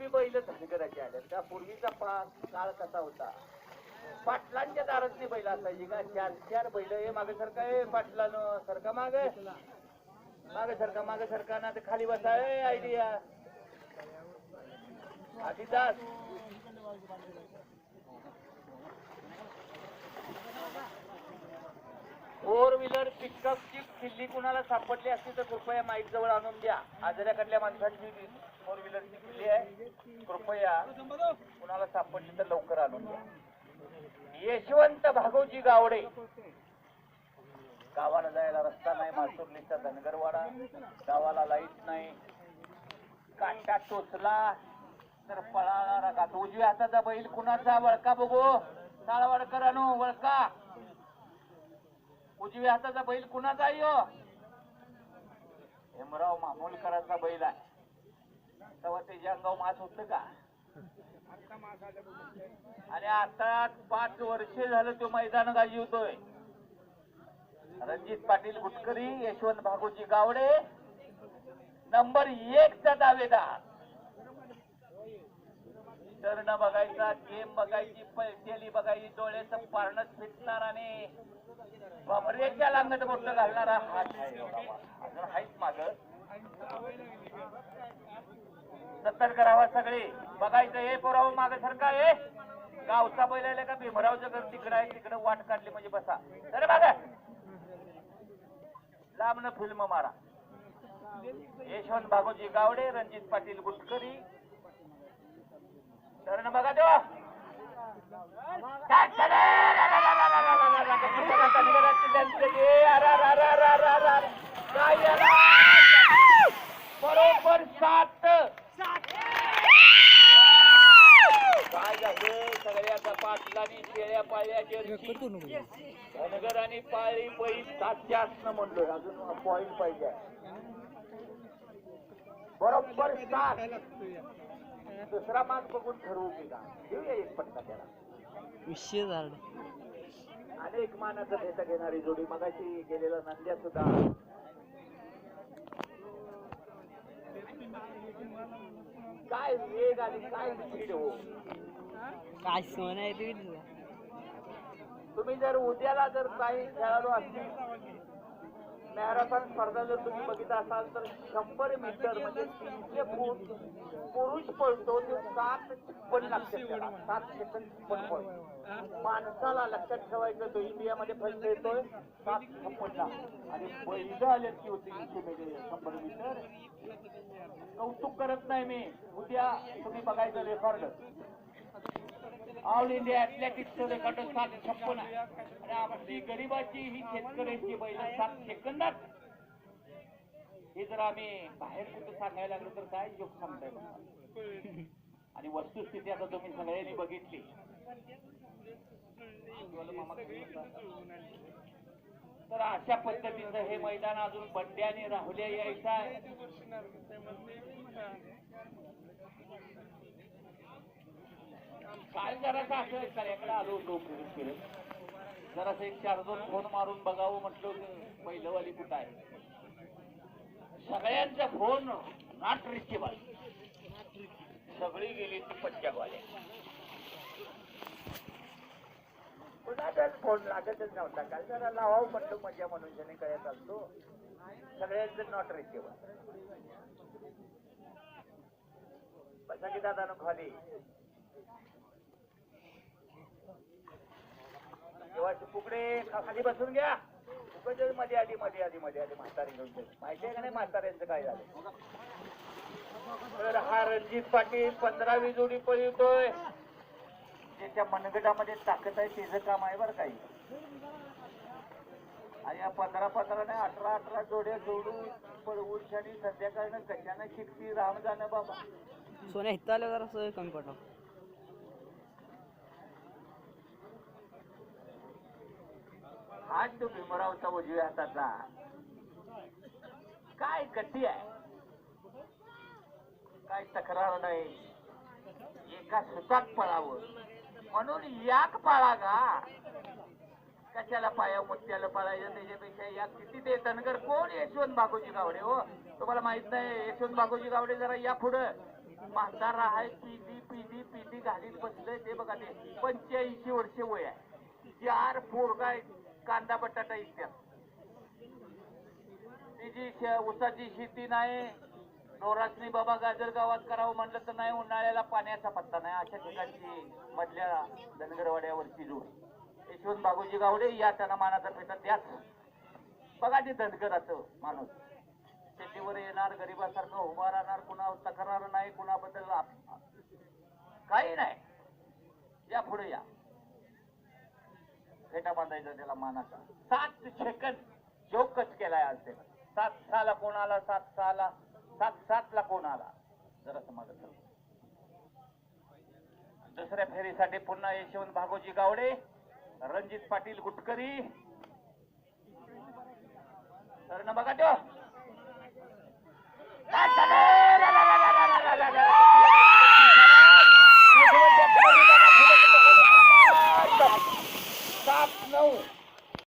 बी बैल धनगराचे आले त्या पूर्वीचा काळ कसा होता? पाटलांच्या दारात नाही बैल असायची का? चार चार बैल. हे मागे सरका ए पाटलानं सरका मागे? मागे सरका मागे सरका ना ते खाली बसा. ए आयडिया. आदिदास. फोर व्हीलर पिकअपची किल्ली कुणाला सापडली असती तर कृपया माईक जवळ आणून द्या. आजाऱ्याकडल्या माणसांची फोर व्हीलरची किल्ली आहे. कृपया कुणाला सापडली तर लवकर आणून द्या. यशवंत भागवजी गावडे. गावाला जायला रस्ता नाही मासुर्लीचा धनगरवाडा. गावाला लाइट नाही. काटा टोचला. तर पळाला का उजव्या हाताचा बैल कुणाचा? वळका बघू साळवाडकर आणू वळका. उजव्या हाताचा बैल कुणाचा? आहे हेमराव मामोलकरांचा बैल आहे. तेव्हा ते अंगाव मास होत का? आणि आता पाच वर्षे झालं तो मैदान गाजी होतोय रणजित पाटील गुटकरी यशवंत भागोजी गावडे नंबर एक चा दावेदार. टर्न बघायचा गेम बघायची पैसेली बघायची डोळ्याचं पारणच फिटणार आणि बमरेच्या लांगत मोठं घालणारा हात आहे एवढा माग. सत्तर करावा सगळे बघायचं हे पोराव मागे सरका आहे गावचा बैल का भीमरावचं घर तिकडं आहे तिकडं वाट काढली म्हणजे बसा अरे बघा लांबन फिल्म मारा यशवंत भागोजी गावडे रणजित पाटील गुटकरी शरण बघा देवा अरे सात काय झालं सगळ्या पाटलानी शेळ्या धनगर आणि पाळी सातशे असणं अजून पॉईंट पाहिजे बरोबर सात. दुसरा माग बघून ठरवू की का? घेऊया एक पटका त्याला. विषय अनेक मानाचं घेता घेणारी जोडी. मगाशी गेलेला नंद्या सुद्धा. काय वेग आणि काय स्पीड हो? काय सोन आहे ते तुला तुम्ही जर उद्याला जर काही खेळाडू असतील मॅरेथॉन स्पर्धा जर तुम्ही बघित असाल तर शंभर मीटर म्हणजे तीनशे फूट पुरुष पळतो ते सात छप्पन लक्षात सात सेकंद छप्पन पळतो माणसाला लक्षात ठेवायचं तो इंडियामध्ये फर्स्ट येतोय सात छप्पनला. आणि बैल आले की होती तीनशे मीटर शंभर मीटर. कौतुक करत नाही मी. उद्या तुम्ही बघायचं रेकॉर्ड ऑल इंडिया अथलेटिक्सचं रेकॉर्ड सात छप्पन आणि आपली गरिबाची ही शेतकऱ्यांची बैल सात सेकंदात. हे जर आम्ही बाहेर कुठं सांगायला लागलो तर काय जोक सांगताय आणि वस्तुस्थिती आता तुम्ही सगळ्यांनी बघितली. तर अशा पद्धतीचं हे मैदान अजून बंड्याने राहुल्या यायचं आहे. काय जरासं असं आलो होतो फिरत जरासं एक चार दोन फोन मारून बघावं म्हटलं की पहिलंवाली कुठं आहे. सगळ्यांचा फोन नॉट रिचेबल सगळी गेली ती पंजाबवाले कुणाचाच फोन लागतच नव्हता. काल जरा लावावं म्हटलं मजा मनुष्याने काय चालतो सगळ्यांचं नॉट रिचेबल बसा की दादा खाली. फुकडे खाली बसून घ्या. फुकडे मध्ये आधी मध्ये आधी मध्ये आधी म्हातारी घेऊन माहिती आहे का नाही म्हाताऱ्यांचं काय झालं? तर हा रणजित पाटील पंधरावी जोडी पळतोय त्याच्या मनगटामध्ये ताकद आहे त्याचं काम आहे बरं काही. आणि या पंधरा पंधरा अठरा अठरा जोड्या जोडून पळवून आणि संध्याकाळनं कशानं शिकती? राम जाणं बाबा. सोन्या इथं आलं जरा सोय कमी पडतो आज तो भीमरावचा उजव्या हाताचा काय गती आहे? काय तक्रार नाही. एका सुतात पळावं. म्हणून याक पाळा गा. कशाला पाया मोत्याला पळायचं? त्याच्यापेक्षा या किती ते धनगर कोण यशवंत बागोजी गावडे हो? तुम्हाला माहीत नाही यशवंत बागोजी गावडे जरा या पुढं. म्हातारा आहे पिदी पिदी पिदी घालीत बसलंय ते बघा ते. पंच्याऐंशी वर्ष वय आहे. चार पोरगा कांदा बटाटा इत्यादी ती जी ऊसाची शेती नाही नवरात्री बाबा गाजर गावात करावं म्हणलं तर नाही उन्हाळ्याला पाण्याचा पत्ता नाही. अशा ठिकाणची मधल्या धनगरवाड्यावरची जोड यशवंत बाबूजी गावडे या त्यांना मानाचा पेटा त्याच. बघा ते धनगराचं माणूस. शेतीवर येणार गरीबासारखं उभा राहणार कुणा तक्रार नाही कुणाबद्दल काही नाही. या पुढे या. फेटा बांधायचा त्याला मानाचा. सात सेकंद जोकच केलाय आज त्याला सात सहाला कोण आला? सात सहाला सात सातला कोण आला? जरा समाज दुसऱ्या फेरीसाठी पुन्हा यशवंत भागोजी गावडे रणजित पाटील गुटकरी. तर बघा तो.